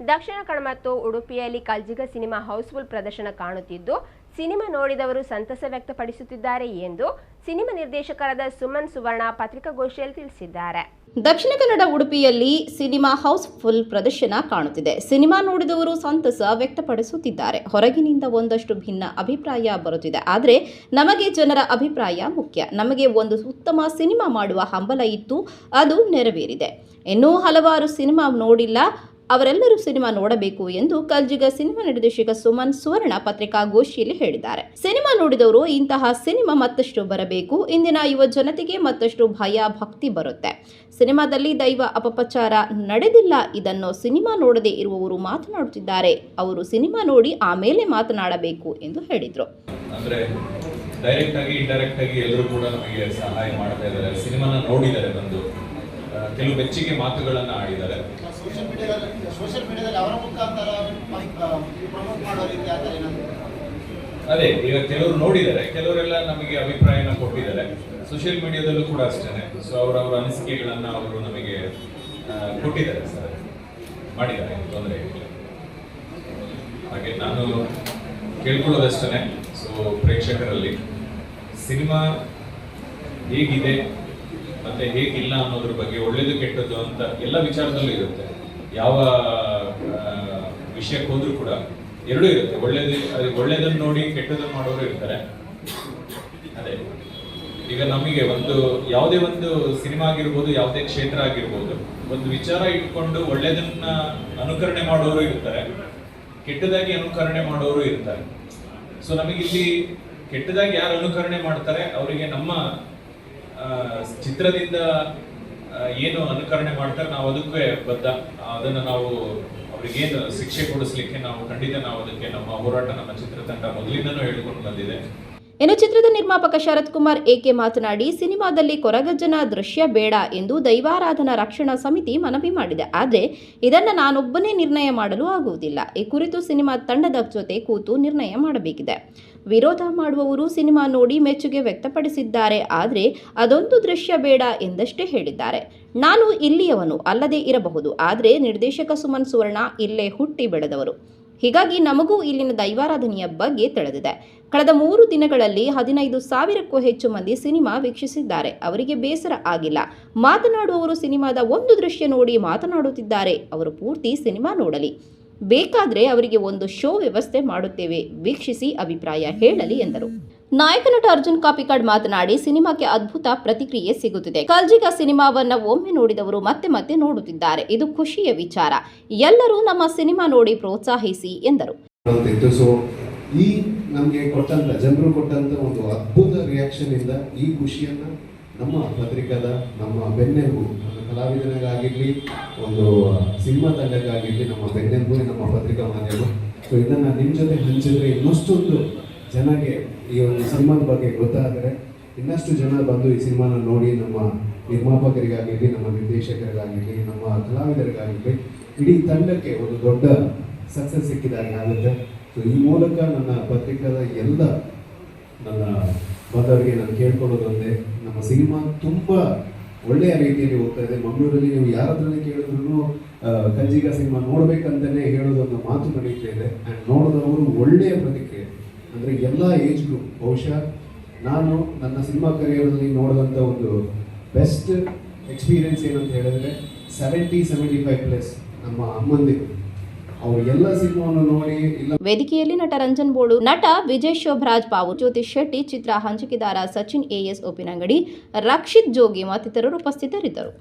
ದಕ್ಷಿಣ ಕನ್ನಡ ಮತ್ತು ಉಡುಪಿಯಲ್ಲಿ ಕಲ್ಜಿಗ cinema house full ಪ್ರದರ್ಶನ ಕಾಣುತ್ತಿದ್ದು, ಸಿನಿಮಾ ನೋಡಿದವರು ಸಂತಸ ವ್ಯಕ್ತಪಡಿಸುತ್ತಿದ್ದಾರೆ ಎಂದು ಸಿನಿಮಾ ನಿರ್ದೇಶಕರಾದ ಸುಮನ್ ಸುವರ್ಣ ಪತ್ರಿಕಾಗೋಷ್ಠಿಯಲ್ಲಿ ತಿಳಿಸಿದ್ದಾರೆ. ದಕ್ಷಿಣ ಕನ್ನಡ ಉಡುಪಿಯಲ್ಲಿ ಸಿನಿಮಾ ಹೌಸ್ ಫುಲ್ ಪ್ರದರ್ಶನ ಕಾಣುತ್ತಿದೆ. ಸಿನಿಮಾ ನೋಡಿದವರು ಸಂತಸ ವ್ಯಕ್ತಪಡಿಸುತ್ತಿದ್ದಾರೆ. ಹೊರಗಿನಿಂದ ಒಂದಷ್ಟು ಭಿನ್ನ ಅಭಿಪ್ರಾಯ ಬರುತ್ತಿದೆ. ಆದರೆ ನಮಗೆ ಜನರ ಅಭಿಪ್ರಾಯ ಮುಖ್ಯ. ನಮಗೆ ಒಂದು ಉತ್ತಮ ಸಿನಿಮಾ ಮಾಡುವ ಹಂಬಲ ಇತ್ತು ಅದು ನೆರವೇರಿದೆ. ಇನ್ನೂ ಹಲವಾರು ಸಿನಿಮಾ ನೋಡಿಲ್ಲ. ಅವರೆಲ್ಲರೂ ಸಿನಿಮಾ ನೋಡಬೇಕು ಎಂದು ಕಲ್ಜಿಗ ಸಿನಿಮಾ ನಿರ್ದೇಶಕ ಸುಮನ್ ಸುವರ್ಣ ಪತ್ರಿಕಾಗೋಷ್ಠಿಯಲ್ಲಿ ಹೇಳಿದ್ದಾರೆ. ಸಿನಿಮಾ ನೋಡಿದವರು ಇಂತಹ ಸಿನಿಮಾ ಮತ್ತಷ್ಟು ಬರಬೇಕು, ಇಂದಿನ ಯುವ ಜನತೆಗೆ ಮತ್ತಷ್ಟು ಭಯ, ಭಕ್ತಿ ಬರುತ್ತೆ. ಸಿನಿಮಾದಲ್ಲಿ ದೈವ ಅಪಪ್ರಚಾರ ನಡೆದಿಲ್ಲ, ಇದನ್ನು ಸಿನಿಮಾ ನೋಡದೇ ಇರುವವರು ಮಾತನಾಡುತ್ತಿದ್ದಾರೆ. ಅವರು ಸಿನಿಮಾ ನೋಡಿ ಆಮೇಲೆ ಮಾತನಾಡಬೇಕು ಎಂದು ಹೇಳಿದರು. ಡೈರೆಕ್ಟ್ ಆಗಿ ಇಂಡೈರೆಕ್ಟ್ ಆಗಿ ಎಲ್ಲರೂ ಕೂಡ ನಮಗೆ ಸಹಾಯ ಮಾಡ್ತಾ ಸಿನಿಮಾನ ನೋಡಿದ್ದಾರೆ ಬಂದು ಕೆಲವು ಬೆಚ್ಚಿಗೆ ಮಾತುಗಳನ್ನು ಆಡಿದ್ದಾರೆ. ಸೋಷಿಯಲ್ ಮೀಡಿಯಾದಲ್ಲಿ ಅವರ ಮುಖಾಂತರ ಪ್ರಮೋಟ್ ಮಾಡೋ ರೀತಿ ಅದೇ, ಈಗ ಕೆಲವರು ನೋಡಿದ್ದಾರೆ, ಕೆಲವರೆಲ್ಲ ನಮಗೆ ಅಭಿಪ್ರಾಯನ ಕೊಟ್ಟಿದ್ದಾರೆ. ಸೋಷಿಯಲ್ ಮೀಡಿಯಾದಲ್ಲೂ ಕೂಡ ಅಷ್ಟೇ ಸೊ ಅವರವರ ಅನಿಸಿಕೆಗಳನ್ನು ಅವರು ನಮಗೆ ಕೊಟ್ಟಿದ್ದಾರೆ ಸರ್. ಮಾಡಿದ್ದಾರೆ ತೊಂದರೆ ಇಲ್ಲ. ಹಾಗೆ ನಾನು ಕೇಳ್ಕೊಳ್ಳೋದಷ್ಟೇ ಸೊ ಪ್ರೇಕ್ಷಕರಲ್ಲಿ, ಸಿನಿಮಾ ಹೇಗಿದೆ? ಮತ್ತೆ ಹೇಗಿಲ್ಲ ಅನ್ನೋದ್ರ ಬಗ್ಗೆ, ಒಳ್ಳೇದು ಕೆಟ್ಟದ್ದು ಅಂತ ಎಲ್ಲ ವಿಚಾರದಲ್ಲೂ ಇರುತ್ತೆ. ಯಾವ ವಿಷಯಕ್ಕೆ ಹೋದ್ರೂ ಕೂಡ ಎರಡೂ ಇರುತ್ತೆ. ಒಳ್ಳೇದು ಒಳ್ಳೇದನ್ನ ನೋಡಿ ಕೆಟ್ಟದನ್ನು ಮಾಡೋರು ಇರ್ತಾರೆ. ಅದೇ. ಈಗ ನಮಗೆ ಒಂದು, ಯಾವುದೇ ಒಂದು ಸಿನಿಮಾ ಆಗಿರ್ಬೋದು, ಯಾವುದೇ ಕ್ಷೇತ್ರ ಆಗಿರ್ಬೋದು, ಒಂದು ವಿಚಾರ ಇಟ್ಕೊಂಡು ಒಳ್ಳೇದನ್ನ ಅನುಕರಣೆ ಮಾಡೋರು ಇರ್ತಾರೆ. ಕೆಟ್ಟದಾಗಿ ಅನುಕರಣೆ ಮಾಡೋರು ಇರ್ತಾರೆ. ಸೊ ನಮಗಿಲ್ಲಿ ಕೆಟ್ಟದಾಗಿ ಯಾರು ಅನುಕರಣೆ ಮಾಡ್ತಾರೆ, ಅವರಿಗೆ ನಮ್ಮ ಚಿತ್ರದಿಂದ ಏನು ಅನುಕರಣೆ ಮಾಡ್ತಾರೆ, ನಾವು ಅದಕ್ಕೆ ಬದ್ಧ. ಅದನ್ನು ನಾವು ಅವ್ರಿಗೇನು ಶಿಕ್ಷೆ ಕೊಡಿಸ್ಲಿಕ್ಕೆ ನಾವು ಖಂಡಿತ ನಾವು ಅದಕ್ಕೆ ನಮ್ಮ ಹೋರಾಟ, ನಮ್ಮ ಚಿತ್ರತಂಡ ಮೊದಲಿಂದನೂ ಹೇಳಿಕೊಂಡು ಬಂದಿದೆ. ಇನ್ನು ಚಿತ್ರದ ನಿರ್ಮಾಪಕ ಶರತ್ ಕುಮಾರ್ ಏಕೆ ಮಾತನಾಡಿ, ಸಿನಿಮಾದಲ್ಲಿ ಕೊರಗಜ್ಜನ ದೃಶ್ಯ ಬೇಡ ಎಂದು ದೈವಾರಾಧನಾ ರಕ್ಷಣಾ ಸಮಿತಿ ಮನವಿ ಮಾಡಿದೆ. ಆದರೆ ಇದನ್ನು ನಾನೊಬ್ಬನೇ ನಿರ್ಣಯ ಮಾಡಲು ಆಗುವುದಿಲ್ಲ. ಈ ಕುರಿತು ಸಿನಿಮಾ ತಂಡದ ಜೊತೆ ಕೂತು ನಿರ್ಣಯ ಮಾಡಬೇಕಿದೆ. ವಿರೋಧ ಮಾಡುವವರು ಸಿನಿಮಾ ನೋಡಿ ಮೆಚ್ಚುಗೆ ವ್ಯಕ್ತಪಡಿಸಿದ್ದಾರೆ. ಆದರೆ ಅದೊಂದು ದೃಶ್ಯ ಬೇಡ ಎಂದಷ್ಟೇ ಹೇಳಿದ್ದಾರೆ. ನಾನು ಇಲ್ಲಿಯವನು ಅಲ್ಲದೆ ಇರಬಹುದು. ಆದರೆ ನಿರ್ದೇಶಕ ಸುಮನ್ ಸುವರ್ಣ ಇಲ್ಲೇ ಹುಟ್ಟಿ ಬೆಳೆದವರು. ಹೀಗಾಗಿ ನಮಗೂ ಇಲ್ಲಿನ ದೈವಾರಾಧನೆಯ ಬಗ್ಗೆ ತಿಳಿದಿದೆ. ಕಳೆದ ಮೂರು ದಿನಗಳಲ್ಲಿ ಹದಿನೈದು ಸಾವಿರಕ್ಕೂ ಹೆಚ್ಚು ಮಂದಿ ಸಿನಿಮಾ ವೀಕ್ಷಿಸಿದ್ದಾರೆ. ಅವರಿಗೆ ಬೇಸರ ಆಗಿಲ್ಲ. ಮಾತನಾಡುವವರು ಸಿನಿಮಾದ ಒಂದು ದೃಶ್ಯ ನೋಡಿ ಮಾತನಾಡುತ್ತಿದ್ದಾರೆ. ಅವರು ಪೂರ್ತಿ ಸಿನಿಮಾ ನೋಡಲಿ. ಬೇಕಾದರೆ ಅವರಿಗೆ ಒಂದು ಶೋ ವ್ಯವಸ್ಥೆ ಮಾಡುತ್ತೇವೆ. ವೀಕ್ಷಿಸಿ ಅಭಿಪ್ರಾಯ ಹೇಳಲಿ ಎಂದರು. ನಾಯಕ ನಟ ಅರ್ಜುನ್ ಕಾಪಿಕಾಡ್ ಮಾತನಾಡಿ ಸಿನಿಮಾಕ್ಕೆ ಅದ್ಭುತ ಪ್ರತಿಕ್ರಿಯೆ ಸಿಗುತ್ತಿದೆ. ಕಲ್ಜಿಗ ಸಿನಿಮಾವನ್ನ ಒಮ್ಮೆ ನೋಡಿದವರು ಮತ್ತೆ ಮತ್ತೆ ನೋಡುತ್ತಿದ್ದಾರೆ. ಇದು ಖುಷಿಯ ವಿಚಾರ. ಎಲ್ಲರೂ ನಮ್ಮ ಸಿನಿಮಾ ನೋಡಿ ಪ್ರೋತ್ಸಾಹಿಸಿ ಎಂದರು. ಈ ನಮಗೆ ಕೊಟ್ಟಂತ, ಜನರು ಕೊಟ್ಟಂತ ಒಂದು ಅದ್ಭುತ ರಿಯಾಕ್ಷನ್ ಇಂದ ಈ ಖುಷಿಯನ್ನ ನಮ್ಮ ಪತ್ರಿಕಾದ, ನಮ್ಮ ಬೆನ್ನೆಲುಬು, ನಮ್ಮ ಕಲಾವಿದನಿಗಾಗಿರ್ಲಿ, ಒಂದು ಸಿನಿಮಾ ತಂಡಕ್ಕಾಗಿರ್ಲಿ, ನಮ್ಮ ಬೆನ್ನೆಲುಬು, ನಮ್ಮ ಪತ್ರಿಕಾ ಮಾಧ್ಯಮ. ಸೊ ಇದನ್ನ ನಿಮ್ಮ ಜೊತೆ ಹಂಚಿದ್ರೆ ಇನ್ನಷ್ಟೊಂದು ಜನಗೆ ಈ ಒಂದು ಸಿನಿಮಾದ ಬಗ್ಗೆ ಗೊತ್ತಾದರೆ ಇನ್ನಷ್ಟು ಜನ ಬಂದು ಈ ಸಿನಿಮಾನ ನೋಡಿ ನಮ್ಮ ನಿರ್ಮಾಪಕರಿಗಾಗಿರಲಿ ನಮ್ಮ ನಿರ್ದೇಶಕರಿಗಾಗಿರಲಿ ನಮ್ಮ ಕಲಾವಿದರಿಗಾಗಿರಲಿ ಇಡೀ ತಂಡಕ್ಕೆ ಒಂದು ದೊಡ್ಡ ಸಕ್ಸಸ್ ಸಿಕ್ಕಿದಾಗ ಆಗುತ್ತೆ. ಸೊ ಈ ಮೂಲಕ ನನ್ನ ಪತ್ರಿಕಾದ ಎಲ್ಲ ನನ್ನ ಬಂದವರಿಗೆ ನಾನು ಕೇಳ್ಕೊಳ್ಳೋದೊಂದೇ ನಮ್ಮ ಸಿನಿಮಾ ತುಂಬ ಒಳ್ಳೆಯ ರೀತಿಯಲ್ಲಿ ಹೋಗ್ತಾ ಇದೆ. ಮಂಗಳೂರಲ್ಲಿ ನೀವು ಯಾರ ಹತ್ರನೇ ಕೇಳಿದ್ರು ಕಂಜಿಗ ಸಿನಿಮಾ ನೋಡಬೇಕಂತಲೇ ಹೇಳೋದೊಂದು ಮಾತು ನಡೀತಾ ಇದೆ. ಆ್ಯಂಡ್ ನೋಡಿದವರು ಒಳ್ಳೆಯ ಪ್ರತಿಕ್ರಿಯೆ. ಅಂದರೆ ಎಲ್ಲ ಏಜ್ ಗ್ರೂಪ್ ಬಹುಶಃ ನಾನು ನನ್ನ ಸಿನಿಮಾ ಕರಿಯರಲ್ಲಿ ನೋಡಿದಂಥ ಒಂದು ಬೆಸ್ಟ್ ಎಕ್ಸ್ಪೀರಿಯನ್ಸ್ ಏನಂತ ಹೇಳಿದ್ರೆ ಸೆವೆಂಟಿ ಸೆವೆಂಟಿ ಫೈವ್ ಪ್ಲಸ್ ನಮ್ಮ ಅಮ್ಮಂದಿರು ಅವರು ಎಲ್ಲ ಸಿನಿಮಾವನ್ನು ನೋಡಿ ಇಲ್ಲ ವೇದಿಕೆಯಲ್ಲಿ ನಟ ರಂಜನ್ ಬೋಳು, ನಟ ವಿಜಯ್ ಶೋಭರಾಜ್ ಬಾವು ಜ್ಯೋತಿ ಶೆಟ್ಟಿ, ಚಿತ್ರ ಹಂಚಿಕೆದಾರ ಸಚಿನ್ ಎಎಸ್ ಉಪ್ಪಿನಂಗಡಿ ರಕ್ಷಿತ್ ಜೋಗಿ ಮತ್ತಿತರರು ಉಪಸ್ಥಿತರಿದ್ದರು.